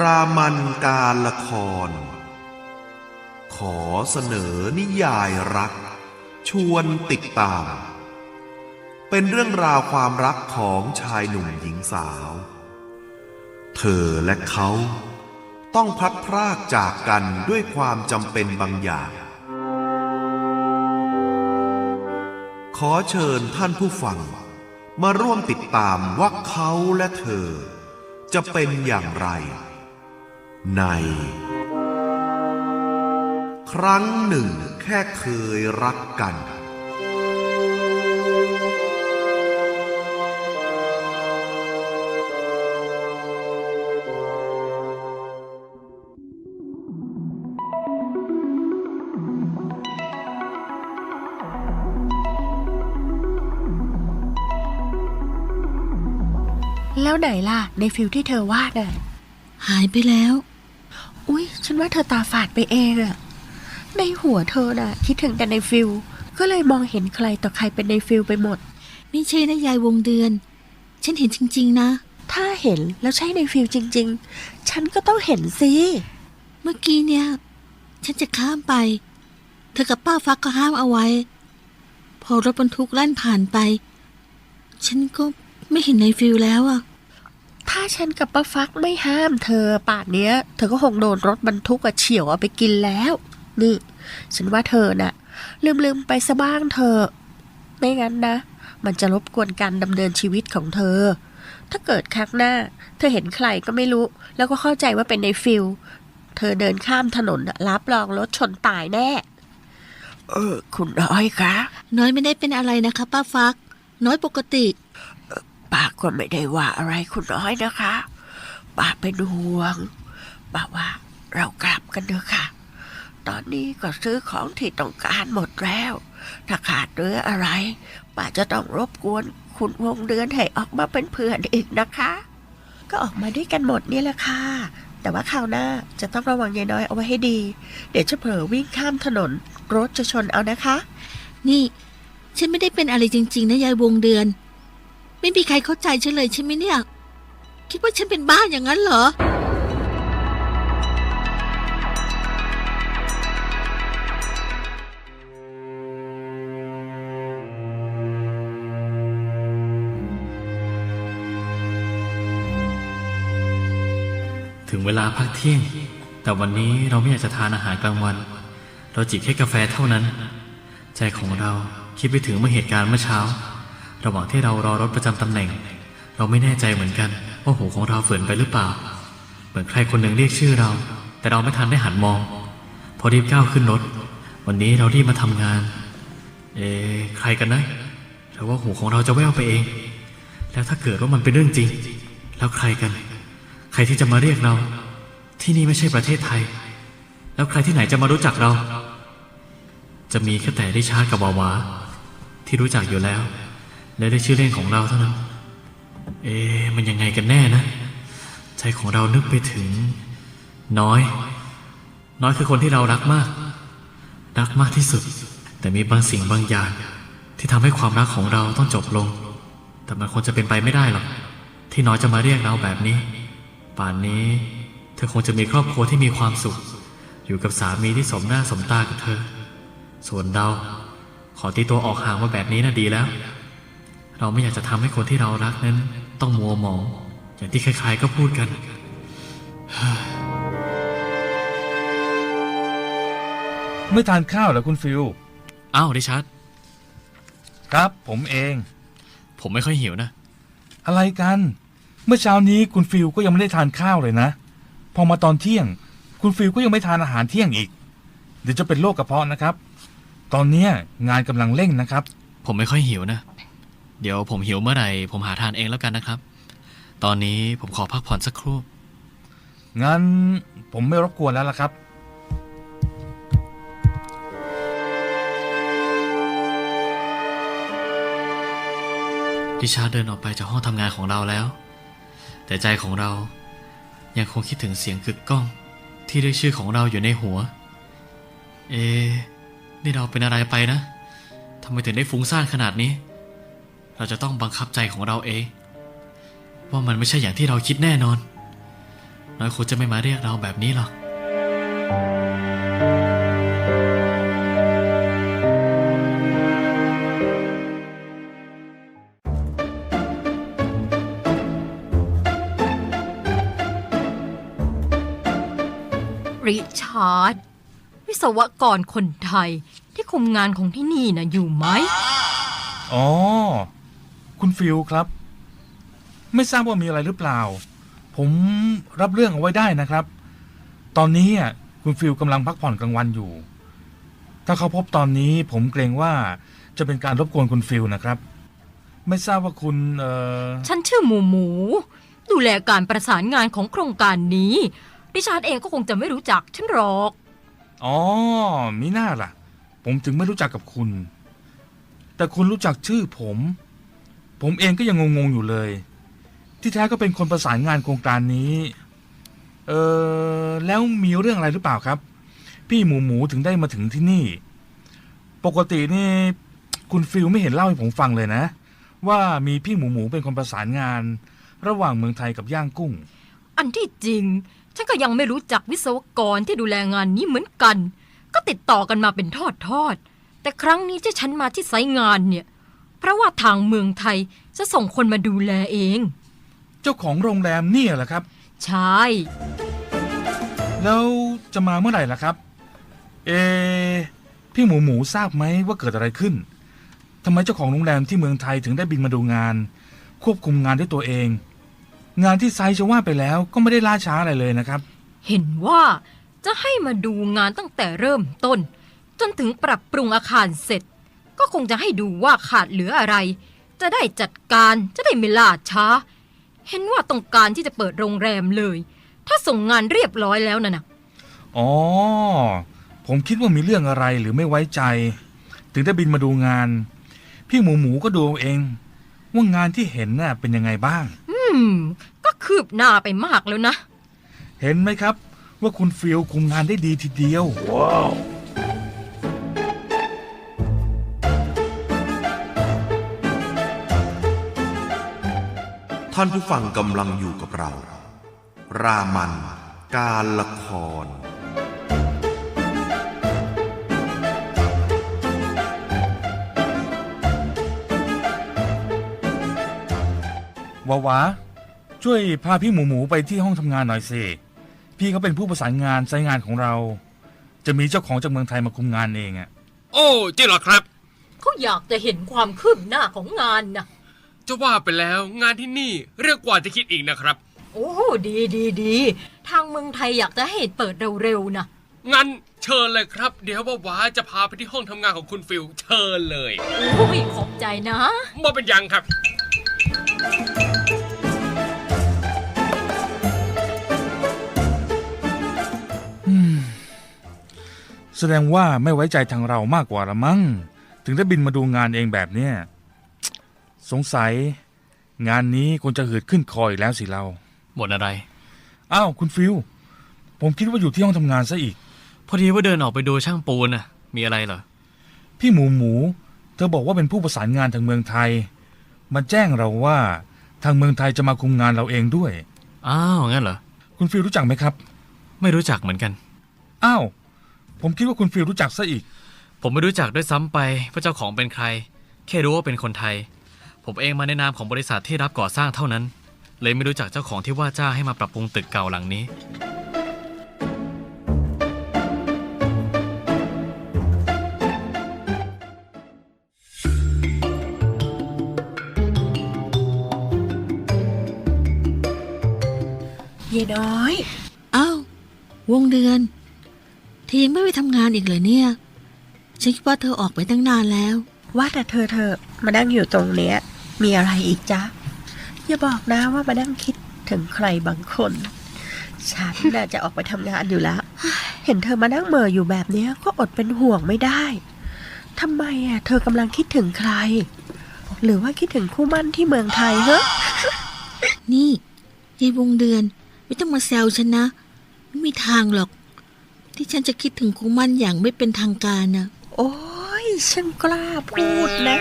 รามันการละคร ขอเสนอนิยายรัก ชวนติดตาม เป็นเรื่องราวความรักของชายหนุ่มหญิงสาว เธอและเขาต้องพัดพรากจากกันด้วยความจำเป็นบางอย่าง ขอเชิญท่านผู้ฟัง มาร่วมติดตามว่าเขาและเธอจะเป็นอย่างไร ใน ครั้งหนึ่งแค่เคยรักกัน แล้วไหนล่ะ ในฟิลที่เธอวาดน่ะหายไปแล้ว อุ๊ย ฉันว่าเธอตาฝาดไปเองอะในหัวเธอน่ะ คิดถึงแต่ในฟิลก็เลยมองเห็นใครต่อใครเป็นในฟิลไปหมด ไม่ใช่นะยายวงเดือน ฉันเห็นจริง ๆ นะ ถ้าเห็นแล้วใช่ในฟิลจริง ๆ ฉันก็ต้องเห็นสิ เมื่อกี้เนี่ย ฉันจะข้ามไป เธอกับป้าฟักก็ห้ามเอาไว้ พอรถบรรทุกแล่นผ่านไป ฉันก็ไม่เห็นในฟิลแล้วอะ ถ้าฉันกับป้าฟักไม่ห้ามเธอป่านเนี้ย เธอก็คงโดนรถบรรทุกอะเฉียวเอาไปกินแล้ว นี่ ฉันว่าเธอน่ะ ลืมๆไปซะบ้างเธอะไม่งั้นนะ มันจะรบกวนการดำเนินชีวิตของเธอ ถ้าเกิดครั้งหน้า เธอเห็นใครก็ไม่รู้ แล้วก็เข้าใจว่าเป็นในฟิลเธอเดินข้ามถนนน่ะรับรองรถชนตายแน่ เออ คุณน้อยคะ น้อยไม่ได้เป็นอะไรนะคะ ป้าฟัก น้อยปกติป้า ก็ไม่ได้ว่าอะไรคุณน้อยนะคะป้าเป็นห่วงป้าว่าเรากลับกันเถอะค่ะ ตอนนี้ก็ซื้อของที่ต้องการหมดแล้ว ถ้าขาดเรืออะไรป้าจะต้องรบกวนคุณวงเดือนให้ออกมาเป็นเพื่อนอีกนะคะ ก็ออกมาด้วยกันหมดนี่แหละค่ะ แต่ว่าคราวหน้าจะต้องระวังยายน้อยเอาไว้ให้ดี เดี๋ยวจะเผลอวิ่งข้ามถนน รถจะชนเอานะคะ นี่ ฉันไม่ได้เป็นอะไรจริง ๆ นะยายวงเดือน ไม่มีใครเข้าใจฉันเลยใช่ไหมเนี่ย คิดว่าฉันเป็นบ้าอย่างนั้นเหรอ ถึงเวลาพักเที่ยง แต่วันนี้เราไม่อยากจะทานอาหารกลางวัน เราจิบแค่กาแฟเท่านั้น ใจของเราคิดไปถึงเมื่อเหตุการณ์เมื่อเช้า ระหว่างที่เรารอรถประจำตำแหน่ง เราไม่แน่ใจเหมือนกันว่าหูของเราเฝื่อนไปหรือเปล่า เหมือนใครคนหนึ่งเรียกชื่อเรา แต่เราไม่ทันได้หันมอง พอรีบก้าวขึ้นรถ วันนี้เรารีบมาทำงาน เอะใครกันนะหรือว่าหูของเราจะแว่วไปเอง แล้วถ้าเกิดว่ามันเป็นเรื่องจริง แล้วใครกัน ใครที่จะมาเรียกเรา ที่นี่ไม่ใช่ประเทศไทย แล้วใครที่ไหนจะมารู้จักเรา จะมีแค่แต่ริชาร์ดกับวาวาที่รู้จักอยู่แล้ว และได้ชื่อเล่นของเราเท่านั้น เอ๊มันยังไงกันแน่นะ ใจของเรานึกไปถึง น้อย น้อยคือคนที่เรารักมาก รักมากที่สุด แต่มีบางสิ่งบางอย่าง ที่ทำให้ความรักของเราต้องจบลง แต่มันคงจะเป็นไปไม่ได้หรอก ที่น้อยจะมาเรียกเราแบบนี้ ป่านนี้ เธอคงจะมีครอบครัวที่มีความสุข อยู่กับสามีที่สมหน้าสมตากับเธอ ส่วนเราขอตีตัวออกห่างมาแบบนี้น่ะดีแล้ว เราไม่อยากจะทำให้คนที่เรารักนั้น ต้องมัวหมอง อย่างที่ใครๆก็พูดกัน ไม่ทานข้าวเหรอคุณฟิลอ้าวดิชัดครับผมเอง ผมไม่ค่อยหิวนะ อะไรกัน เมื่อเช้านี้คุณฟิลก็ยังไม่ได้ทานข้าวเลยนะ พอมาตอนเที่ยง คุณฟิลก็ยังไม่ทานอาหารเที่ยงอีก เดี๋ยวจะเป็นโรคกระเพาะนะครับ ตอนเนี้ยงานกำลังเร่งนะครับ ผมไม่ค่อยหิวนะ เดี๋ยวผมหิวเมื่อไหร่ผมหาทานเองแล้วกันนะครับ ตอนนี้ผมขอพักผ่อนสักครู่ งั้นผมไม่รบกวนแล้วล่ะครับ ดิชาร์ดเดินออกไปจากห้องทำงานของเราแล้ว แต่ใจของเรายังคงคิดถึงเสียงกึกก้อง ที่เรียกชื่อของเราอยู่ในหัว เอะนี่เราเป็นอะไรไปนะทำไมถึงได้ฟุ้งซ่านขนาดนี้ เราจะต้องบังคับใจของเราเอง ว่ามันไม่ใช่อย่างที่เราคิดแน่นอน น้อยคงจะไม่มาเรียกเราแบบนี้หรอก ริชาร์ดวิศวกรคนไทยที่คุมงานของที่นี่นะอยู่ไหม อ๋อ คุณฟิลครับ ไม่ทราบว่ามีอะไรหรือเปล่า ผมรับเรื่องเอาไว้ได้นะครับ ตอนนี้อะคุณฟิลกำลังพักผ่อนกลางวันอยู่ ถ้าเขาพบตอนนี้ผมเกรงว่าจะเป็นการรบกวนคุณฟิลนะครับ ไม่ทราบว่าคุณเอ่อฉันชื่อหมูหมู ดูแลการประสานงานของโครงการนี้ริชาร์ดเองก็คงจะไม่รู้จักฉันหรอก อ๋อมีหน้าล่ะ ผมถึงไม่รู้จักกับคุณ แต่คุณรู้จักชื่อผม ผมเองก็ยังงงๆอยู่เลย ที่แท้ก็เป็นคนประสานงานโครงการนี้ เออแล้วมีเรื่องอะไรหรือเปล่าครับ พี่หมูหมูถึงได้มาถึงที่นี่ ปกตินี่ คุณฟิลไม่เห็นเล่าให้ผมฟังเลยนะ ว่ามีพี่หมูหมูเป็นคนประสานงาน ระหว่างเมืองไทยกับย่างกุ้ง อันที่จริง ฉันก็ยังไม่รู้จักวิศวกรที่ดูแลงานนี้เหมือนกัน ก็ติดต่อกันมาเป็นทอดทอดๆแต่ครั้งนี้ที่ฉันมาที่ไซต์งานเนี่ย เพราะว่าทางเมืองไทยจะส่งคนมาดูแลเอง เจ้าของโรงแรมเนี่ยเหรอครับ ใช่ แล้วจะมาเมื่อไหร่ล่ะครับ เอะพี่หมูหมูทราบไหมว่าเกิดอะไรขึ้นทำไมเจ้าของโรงแรมที่เมืองไทยถึงได้บินมาดูงาน ควบคุมงานด้วยตัวเอง งานที่ไซต์จะว่าไปแล้วก็ไม่ได้ล่าช้าอะไรเลยนะครับ เห็นว่าจะให้มาดูงานตั้งแต่เริ่มต้น จนถึงปรับปรุงอาคารเสร็จ ก็คงจะให้ดูว่าขาดเหลืออะไร จะได้จัดการจะได้ไม่ล่าช้า เห็นว่าต้องการที่จะเปิดโรงแรมเลย ถ้าส่งงานเรียบร้อยแล้วนะนะอ๋อ ผมคิดว่ามีเรื่องอะไรหรือไม่ไว้ใจ ถึงได้บินมาดูงาน พี่หมูหมูก็ดูเอาเอง ว่างานที่เห็นน่ะเป็นยังไงบ้าง อืม ก็คืบหน้าไปมากแล้วนะ เห็นไหมครับ ว่าคุณฟิลคุมงานได้ดีทีเดียว ท่านผู้ฟังกำลังอยู่กับเรา รามัน การละคร วาวาช่วยพาพี่หมูหมูไปที่ห้องทำงานหน่อยสิ พี่เขาเป็นผู้ประสานงานไซต์งานของเรา จะมีเจ้าของจากเมืองไทยมาคุมงานเองอะโอ้จริงเหรอครับ เขาอยากจะเห็นความคืบหน้าของงานนะ จะว่าไปแล้วงานที่นี่เรียกกว่าจะคิดอีกนะครับ โอ้ดีดีดีทางเมืองไทยอยากจะให้เปิดเร็วๆนะงั้นเชิญเลยครับ เดี๋ยวว่าว้าจะพาไปที่ห้องทำงานของคุณฟิลเชิญเลยโอ้ยขอบใจนะบ่เป็นยังครับแสดงว่าไม่ไว้ใจทางเรามากกว่าละมั้ง ถึงได้บินมาดูงานเองแบบเนี้ย สงสัย งานนี้ควรจะหืดขึ้นคออีกแล้วสิเราหมดอะไร อ้าวคุณฟิลผมคิดว่าอยู่ที่ห้องทำงานซะอีก พอดีว่าเดินออกไปดูช่างปูนน่ะ มีอะไรเหรอ พี่หมูหมู เธอบอกว่าเป็นผู้ประสานงานทางเมืองไทย มันแจ้งเราว่าทางเมืองไทยจะมาคุมงานเราเองด้วย อ้าวงั้นเหรอ คุณฟิลรู้จักไหมครับ ไม่รู้จักเหมือนกัน อ้าว ผมคิดว่าคุณฟิลรู้จักซะอีก ผมไม่รู้จักด้วยซ้ำไปว่าเจ้าของเป็นใคร แค่รู้ว่าเป็นคนไทย ผมเองมาในนามของบริษัทที่รับก่อสร้างเท่านั้น เลยไม่รู้จักเจ้าของที่ว่าจ้างให้มาปรับปรุงตึกเก่าหลังนี้ เยน้อย อ้าว วงเดือนเธอยังไม่ไปทำงานอีกเหรอเนี่ย ฉันคิดว่าเธอออกไปตั้งนานแล้ว ว่าแต่เธอเธอมานั่งอยู่ตรงเนี้ย มีอะไรอีกจ๊ะ อย่าบอกนะว่ามานั่งคิดถึงใครบางคน ฉันน่าจะออกไปทำงานอยู่แล้ว เห็นเธอมานั่งเหม่ออยู่แบบเนี้ยก็อดเป็นห่วงไม่ได้ทำไมอะ เธอกำลังคิดถึงใคร หรือว่าคิดถึงคู่มั่นที่เมืองไทยเหรอนี่ยายวงเดือน ไม่ต้องมาแซวฉันนะ ไม่มีทางหรอก ที่ฉันจะคิดถึงครูมั่นอย่างไม่เป็นทางการนะโอ้ยฉันกล้าพูดนะ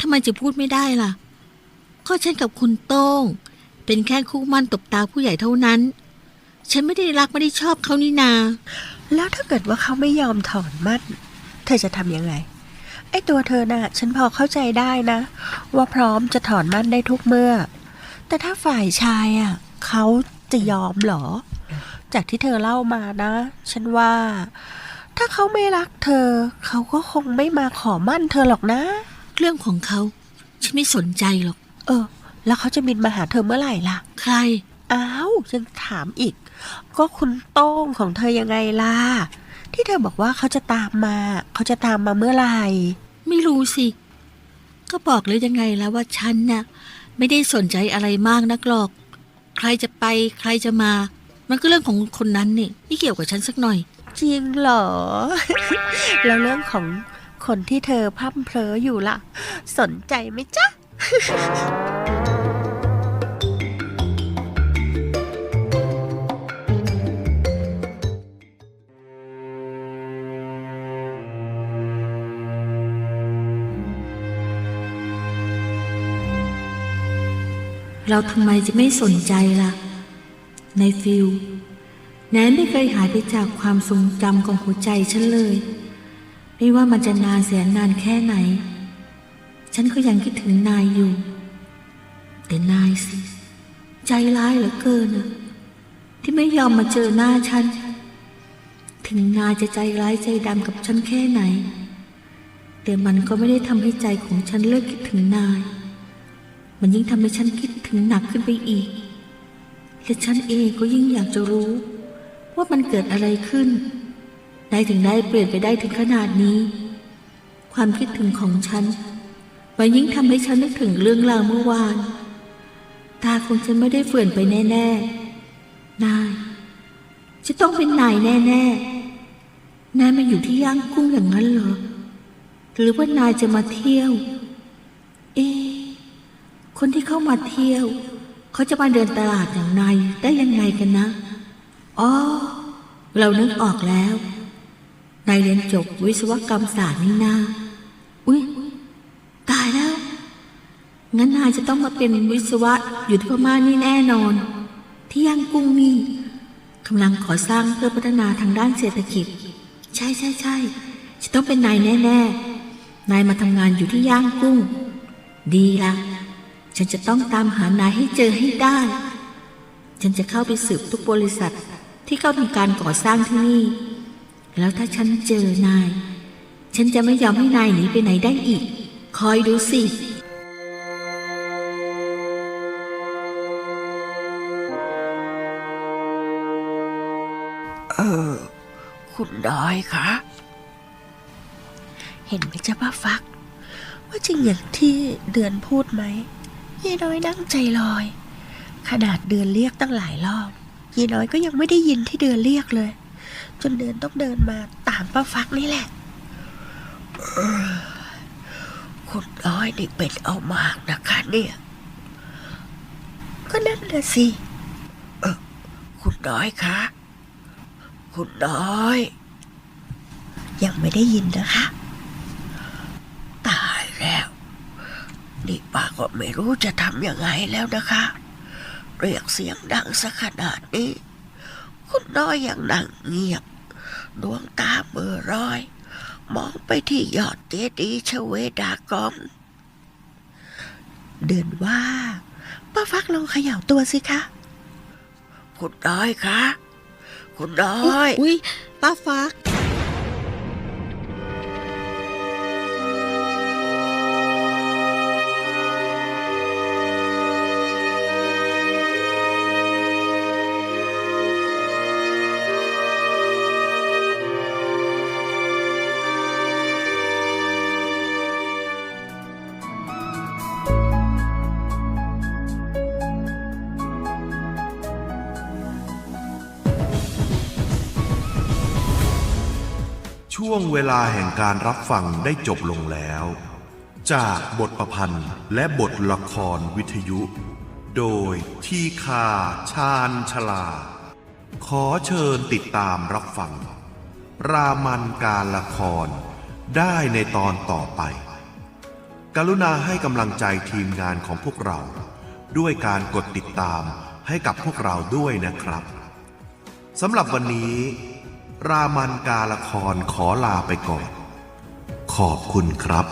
ทำไมจะพูดไม่ได้ล่ะ ก็ฉันกับคุณโต้ง เป็นแค่คู่มั่นตบตาผู้ใหญ่เท่านั้น ฉันไม่ได้รักไม่ได้ชอบเขานี่นา แล้วถ้าเกิดว่าเขาไม่ยอมถอนมั่น เธอจะทำยังไง ไอ้ตัวเธอน่ะ ฉันพอเข้าใจได้นะ ว่าพร้อมจะถอนมั่นได้ทุกเมื่อ แต่ถ้าฝ่ายชายอะเขาจะยอมเหรอ จากที่เธอเล่ามานะ ฉันว่า ถ้าเขาไม่รักเธอ เขาก็คงไม่มาขอมั่นเธอหรอกนะ เรื่องของเขา ฉันไม่สนใจหรอก เออ แล้วเขาจะบินมาหาเธอเมื่อไหร่ล่ะ ใคร อ้าวยังถามอีก ก็คุณโต้งของเธอยังไงล่ะ ที่เธอบอกว่าเขาจะตามมา เขาจะตามมาเมื่อไหร่ ไม่รู้สิ ก็บอกเลยยังไงแล้วว่าฉันน่ะ ไม่ได้สนใจอะไรมากนักหรอก ใครจะไปใครจะมา มันก็เรื่องของคนนั้นนี่ไม่เกี่ยวกับฉันสักหน่อย จริงเหรอ แล้วเรื่องของ คนที่เธอพร่ำเพลออยู่ล่ะ สนใจไหมจ๊ะเราทำไมจะไม่สนใจล่ะ ในฟิลแนนไม่เคยหายไปจากความทรงจำของหัวใจฉันเลย ไม่ว่ามันจะนานแสนนานแค่ไหน ฉันก็ยังคิดถึงนายอยู่ แต่นายสิ ใจร้ายเหลือเกินอะที่ไม่ยอมมาเจอหน้าฉัน ถึงนายจะใจร้ายใจดำกับฉันแค่ไหน แต่มันก็ไม่ได้ทำให้ใจของฉันเลิกคิดถึงนาย มันยิ่งทำให้ฉันคิดถึงหนักขึ้นไปอีกและฉันเองก็ยิ่งอยากจะรู้ ว่ามันเกิดอะไรขึ้น ได้ถึงได้เปลี่ยนไปได้ถึงขนาดนี้ ความคิดถึงของฉันมันยิ่งทำให้ฉันนึกถึงเรื่องราวเมื่อวาน ตาคงจะไม่ได้เฟื่อนไปแน่ๆ นาย จะต้องเป็นนายแน่ๆ นายมาอยู่ที่ย่างกุ้งอย่างนั้นเหรอ หรือว่านายจะมาเที่ยว เอ๊คนที่เข้ามาเที่ยว เขาจะมาเดินตลาดอย่างนายได้ยังไงกันนะ อ๋อ เรานึกออกแล้ว นายเรียนจบวิศวกรรมศาสตร์นี่นาอุ้ยตายแล้ว งั้นนายจะต้องมาเป็นวิศวะอยู่ที่พม่านี่แน่นอน ที่ย่างกุ้งนี่กำลังขอสร้างเพื่อพัฒนาทางด้านเศรษฐกิจ ใช่ใช่ใช่จะต้องเป็นนายแน่ๆ นายมาทำงานอยู่ที่ย่างกุ้ง ดีละฉันจะต้องตามหานายให้เจอให้ได้ ฉันจะเข้าไปสืบทุกบริษัทที่เข้าทำการก่อสร้างที่นี่ แล้วถ้าฉันเจอนาย ฉันจะไม่ยอมให้นายหนีไปไหนได้อีก คอยดูสิเออ คุณน้อยคะเห็นไหมจ๊ะป้าฟัก ว่าจริงอย่างที่เดือนพูดไหมยายน้อยนั่งใจลอย ขนาดเดือนเรียกตั้งหลายรอบยายน้อยก็ยังไม่ได้ยินที่เดือนเรียกเลย จนเดือนต้องเดินมาตามป้าฟักนี่แหละคุณน้อยนี่เป็นเอามากนะคะเนี่ย ก็นั่นแหละสิเออคุณน้อยคะ คุณน้อย ยังไม่ได้ยินนะคะ ตายแล้วนี่ป้าก็ไม่รู้จะทำยังไงแล้วนะคะ เรียกเสียงดังสักขนาดนี้ คุณน้อยยังนั่งเงียบ ดวงตาเบอร้อย มองไปที่ยอดเจดีย์ชเวดากองเดินว่าป้าฟักลองเขย่าตัวสิคะ คุณน้อยคะ คุณน้อย อุ้ยป้าฟัก ช่วงเวลาแห่งการรับฟังได้จบลงแล้ว จากบทประพันธ์และบทละครวิทยุ โดยทีคาชาญชลา ขอเชิญติดตามรับฟัง รามันการละครได้ในตอนต่อไป กรุณาให้กำลังใจทีมงานของพวกเรา ด้วยการกดติดตามให้กับพวกเราด้วยนะครับสำหรับวันนี้ รามันกาละครขอลาไปก่อน ขอบคุณครับ